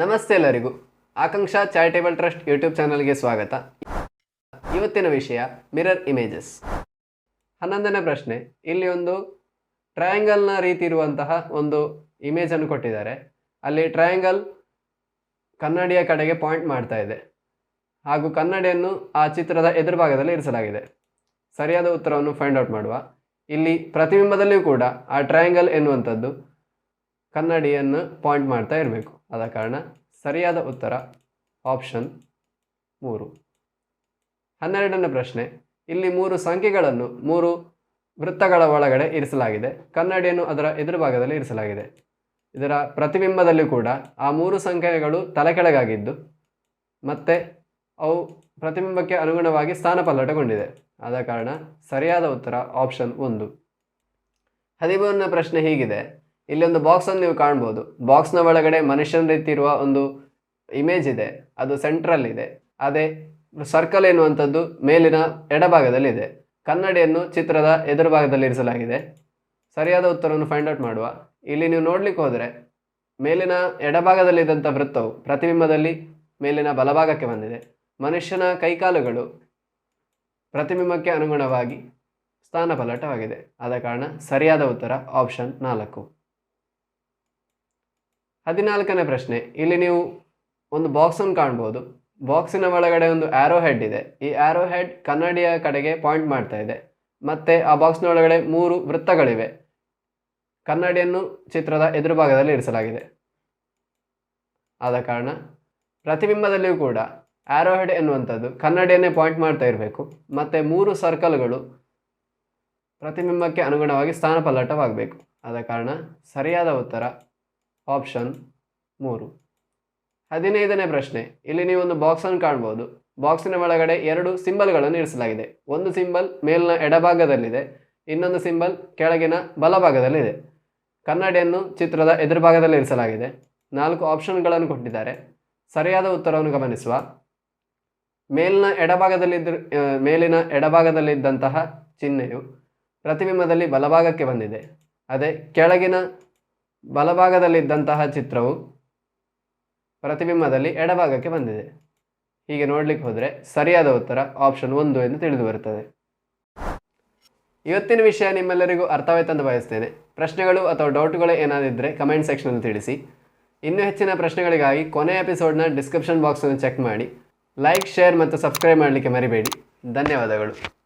ನಮಸ್ತೆ ಎಲ್ಲರಿಗೂ. Akanksha charitable trust YouTube ಚಾನಲ್ಗೆ ಸ್ವಾಗತ. ಇವತ್ತಿನ ವಿಷಯ, ಮಿರರ್ ಇಮೇಜಸ್. ಹನ್ನೊಂದನೇ ಪ್ರಶ್ನೆ, ಇಲ್ಲಿ ಒಂದು ಟ್ರಯಾಂಗಲ್ನ ರೀತಿ ಇರುವಂತಹ ಒಂದು ಇಮೇಜನ್ನು ಕೊಟ್ಟಿದ್ದಾರೆ. ಅಲ್ಲಿ ಟ್ರಯಾಂಗಲ್ ಕನ್ನಡಿಯ ಕಡೆಗೆ ಪಾಯಿಂಟ್ ಮಾಡ್ತಾ ಇದೆ. ಹಾಗೂ ಕನ್ನಡಿಯನ್ನು ಆ ಚಿತ್ರದ ಎದುರು ಭಾಗದಲ್ಲಿ ಇರಿಸಲಾಗಿದೆ. ಸರಿಯಾದ ಉತ್ತರವನ್ನು ಫೈಂಡ್ ಔಟ್ ಮಾಡುವ. ಇಲ್ಲಿ ಪ್ರತಿಬಿಂಬದಲ್ಲಿಯೂ ಕೂಡ ಆ ಟ್ರಯಾಂಗಲ್ ಎನ್ನುವಂಥದ್ದು ಕನ್ನಡಿಯನ್ನು ಪಾಯಿಂಟ್ ಮಾಡ್ತಾ ಇರಬೇಕು. ಆದ ಕಾರಣ ಸರಿಯಾದ ಉತ್ತರ ಆಪ್ಷನ್ ಮೂರು. ಹನ್ನೆರಡನೇ ಪ್ರಶ್ನೆ, ಇಲ್ಲಿ ಮೂರು ಸಂಖ್ಯೆಗಳನ್ನು ಮೂರು ವೃತ್ತಗಳ ಒಳಗಡೆ ಇರಿಸಲಾಗಿದೆ. ಕನ್ನಡಿಯನ್ನು ಅದರ ಎದುರು ಭಾಗದಲ್ಲಿ ಇರಿಸಲಾಗಿದೆ. ಇದರ ಪ್ರತಿಬಿಂಬದಲ್ಲಿ ಕೂಡ ಆ ಮೂರು ಸಂಖ್ಯೆಗಳು ತಲೆಕೆಳಗಾಗಿದ್ದು, ಮತ್ತು ಅವು ಪ್ರತಿಬಿಂಬಕ್ಕೆ ಅನುಗುಣವಾಗಿ ಸ್ಥಾನಪಲ್ಲಟಗೊಂಡಿದೆ. ಆದ ಕಾರಣ ಸರಿಯಾದ ಉತ್ತರ ಆಪ್ಷನ್ ಒಂದು. ಹದಿಮೂರನೇ ಪ್ರಶ್ನೆ ಹೀಗಿದೆ. ಇಲ್ಲಿ ಒಂದು ಬಾಕ್ಸನ್ನು ನೀವು ಕಾಣ್ಬೋದು. ಬಾಕ್ಸ್ನ ಒಳಗಡೆ ಮನುಷ್ಯನ ರೀತಿ ಇರುವ ಒಂದು ಇಮೇಜ್ ಇದೆ. ಅದು ಸೆಂಟ್ರಲ್ ಇದೆ. ಅದೇ ಸರ್ಕಲ್ ಎನ್ನುವಂಥದ್ದು ಮೇಲಿನ ಎಡಭಾಗದಲ್ಲಿದೆ. ಕನ್ನಡಿಯನ್ನು ಚಿತ್ರದ ಎದುರು ಭಾಗದಲ್ಲಿ ಇರಿಸಲಾಗಿದೆ. ಸರಿಯಾದ ಉತ್ತರವನ್ನು ಫೈಂಡ್ ಔಟ್ ಮಾಡುವ. ಇಲ್ಲಿ ನೀವು ನೋಡ್ಲಿಕ್ಕೆ ಹೋದರೆ ಮೇಲಿನ ಎಡಭಾಗದಲ್ಲಿದ್ದಂಥ ವೃತ್ತವು ಪ್ರತಿಬಿಂಬದಲ್ಲಿ ಮೇಲಿನ ಬಲಭಾಗಕ್ಕೆ ಬಂದಿದೆ. ಮನುಷ್ಯನ ಕೈಕಾಲುಗಳು ಪ್ರತಿಬಿಂಬಕ್ಕೆ ಅನುಗುಣವಾಗಿ ಸ್ಥಾನಪಲಟವಾಗಿದೆ ಆದ ಕಾರಣ ಸರಿಯಾದ ಉತ್ತರ ಆಪ್ಷನ್ ನಾಲ್ಕು. ಹದಿನಾಲ್ಕನೇ ಪ್ರಶ್ನೆ. ಇಲ್ಲಿ ನೀವು ಒಂದು ಬಾಕ್ಸನ್ನು ಕಾಣ್ಬೋದು. ಬಾಕ್ಸಿನ ಒಳಗಡೆ ಒಂದು ಆ್ಯರೋ ಹೆಡ್ ಇದೆ. ಈ ಆ್ಯರೋ ಹೆಡ್ ಕನ್ನಡಿಯ ಕಡೆಗೆ ಪಾಯಿಂಟ್ ಮಾಡ್ತಾ ಇದೆ. ಮತ್ತು ಆ ಬಾಕ್ಸ್ನ ಒಳಗಡೆ ಮೂರು ವೃತ್ತಗಳಿವೆ. ಕನ್ನಡಿಯನ್ನು ಚಿತ್ರದ ಎದುರು ಭಾಗದಲ್ಲಿ ಇರಿಸಲಾಗಿದೆ. ಆದ ಕಾರಣ ಪ್ರತಿಬಿಂಬದಲ್ಲಿಯೂ ಕೂಡ ಆ್ಯರೋ ಹೆಡ್ ಎನ್ನುವಂಥದ್ದು ಕನ್ನಡಿಯನ್ನೇ ಪಾಯಿಂಟ್ ಮಾಡ್ತಾ ಇರಬೇಕು. ಮತ್ತು ಮೂರು ಸರ್ಕಲ್ಗಳು ಪ್ರತಿಬಿಂಬಕ್ಕೆ ಅನುಗುಣವಾಗಿ ಸ್ಥಾನಪಲ್ಲಟವಾಗಬೇಕು. ಆದ ಕಾರಣ ಸರಿಯಾದ ಉತ್ತರ ಆಪ್ಷನ್ ಮೂರು. ಹದಿನೈದನೇ ಪ್ರಶ್ನೆ. ಇಲ್ಲಿ ನೀವು ಒಂದು ಬಾಕ್ಸನ್ನು ಕಾಣ್ಬೋದು. ಬಾಕ್ಸಿನ ಒಳಗಡೆ ಎರಡು ಸಿಂಬಲ್ಗಳನ್ನು ಇರಿಸಲಾಗಿದೆ. ಒಂದು ಸಿಂಬಲ್ ಮೇಲಿನ ಎಡಭಾಗದಲ್ಲಿದೆ. ಇನ್ನೊಂದು ಸಿಂಬಲ್ ಕೆಳಗಿನ ಬಲಭಾಗದಲ್ಲಿದೆ. ಕನ್ನಡಿಯನ್ನು ಚಿತ್ರದ ಎದುರುಭಾಗದಲ್ಲಿ ಇರಿಸಲಾಗಿದೆ. ನಾಲ್ಕು ಆಪ್ಷನ್ಗಳನ್ನು ಕೊಟ್ಟಿದ್ದಾರೆ. ಸರಿಯಾದ ಉತ್ತರವನ್ನು ಗಮನಿಸುವ. ಮೇಲಿನ ಎಡಭಾಗದಲ್ಲಿದ್ದ ಮೇಲಿನ ಎಡಭಾಗದಲ್ಲಿದ್ದಂತಹ ಚಿಹ್ನೆಯು ಪ್ರತಿಬಿಂಬದಲ್ಲಿ ಬಲಭಾಗಕ್ಕೆ ಬಂದಿದೆ. ಅದೇ ಕೆಳಗಿನ ಬಲಭಾಗದಲ್ಲಿದ್ದಂತಹ ಚಿತ್ರವು ಪ್ರತಿಬಿಂಬದಲ್ಲಿ ಎಡಭಾಗಕ್ಕೆ ಬಂದಿದೆ. ಹೀಗೆ ನೋಡಲಿಕ್ಕೆ ಹೋದರೆ ಸರಿಯಾದ ಉತ್ತರ ಆಪ್ಷನ್ ಒಂದು ಎಂದು ತಿಳಿದು ಬರುತ್ತದೆ. ಇವತ್ತಿನ ವಿಷಯ ನಿಮ್ಮೆಲ್ಲರಿಗೂ ಅರ್ಥವಾಯ್ತಂದು ಬಯಸ್ತೇನೆ. ಪ್ರಶ್ನೆಗಳು ಅಥವಾ ಡೌಟ್ಗಳು ಏನಾದಿದ್ದರೆ ಕಮೆಂಟ್ ಸೆಕ್ಷನಲ್ಲಿ ತಿಳಿಸಿ. ಇನ್ನೂ ಹೆಚ್ಚಿನ ಪ್ರಶ್ನೆಗಳಿಗಾಗಿ ಕೊನೆಯ ಎಪಿಸೋಡ್ನ ಡಿಸ್ಕ್ರಿಪ್ಷನ್ ಬಾಕ್ಸನ್ನು ಚೆಕ್ ಮಾಡಿ. ಲೈಕ್ ಶೇರ್ ಮತ್ತು ಸಬ್ಸ್ಕ್ರೈಬ್ ಮಾಡಲಿಕ್ಕೆ ಮರಿಬೇಡಿ. ಧನ್ಯವಾದಗಳು.